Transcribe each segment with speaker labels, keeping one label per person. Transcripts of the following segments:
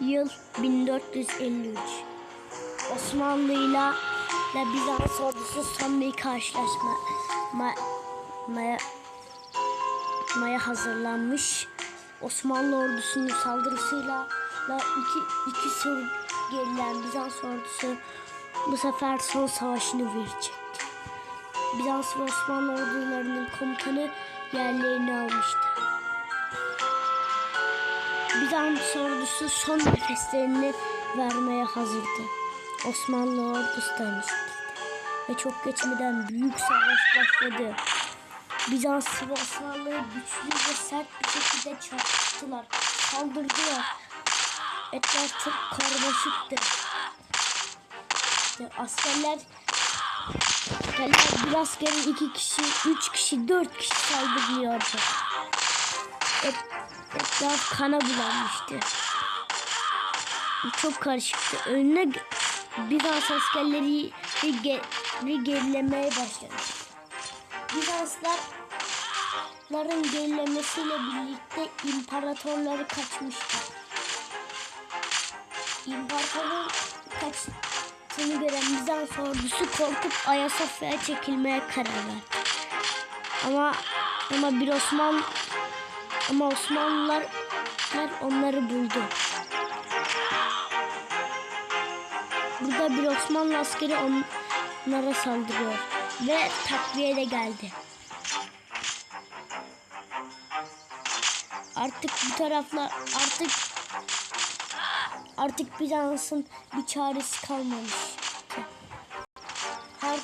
Speaker 1: Yıl 1453. Osmanlı ile Bizans ordusu son bir karşılaşma ma, maya, maya hazırlanmış. Osmanlı ordusunun saldırısıyla da iki, iki sır gerilen Bizans ordusu bu sefer son savaşını verecekti. Bizans ve Osmanlı ordularının komutanı yerlerini almıştı. Bizans ordusu son nefeslerini vermeye hazırdı. Osmanlı ordusu da işte. Ve çok geçmeden büyük savaş başladı. Bizans ve Osmanlı'yı güçlü ve sert bir şekilde çarpıştılar. Saldırdılar. Etraf çok karmaşıktı. Askerler askerler bir askerin iki kişi, üç kişi, dört kişi saldırıyordu. Et, etraf kana bulanmıştı. Çok karışıktı. Önüne Bizans askerleri ge- gerilemeye başladı. Bizansların gerilemesiyle birlikte imparatorları kaçmıştı. İmparatorun kaçtığını gören Bizans ordusu korkup Ayasofya'ya çekilmeye karar verdi. Ama ama bir Osman ama Osmanlılar onları buldu. Burada bir Osmanlı askeri onlara saldırıyor ve takviye de geldi. Artık bu taraflar artık artık Bizans'ın bir çaresi kalmamıştı. Her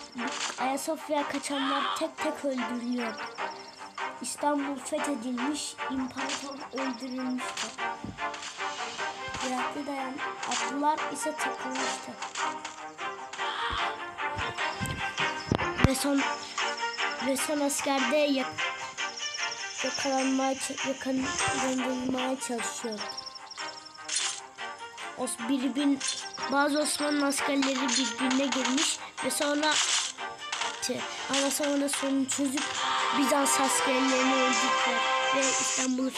Speaker 1: Ayasofya'ya kaçanlar tek tek öldürülüyordu. İstanbul fethedilmiş, imparator öldürülmüştü. Irak'ta dayan atlılar ise takılmıştı. Ve son ve son askerde yak, yakalanmaya, yakalanmaya çalışıyordu. Os birbirine, bazı Osmanlı askerleri birbirine girmiş ve sonra ama sonra sorunu çözüp Bizans askerlerini öldürdüler ve İstanbul'u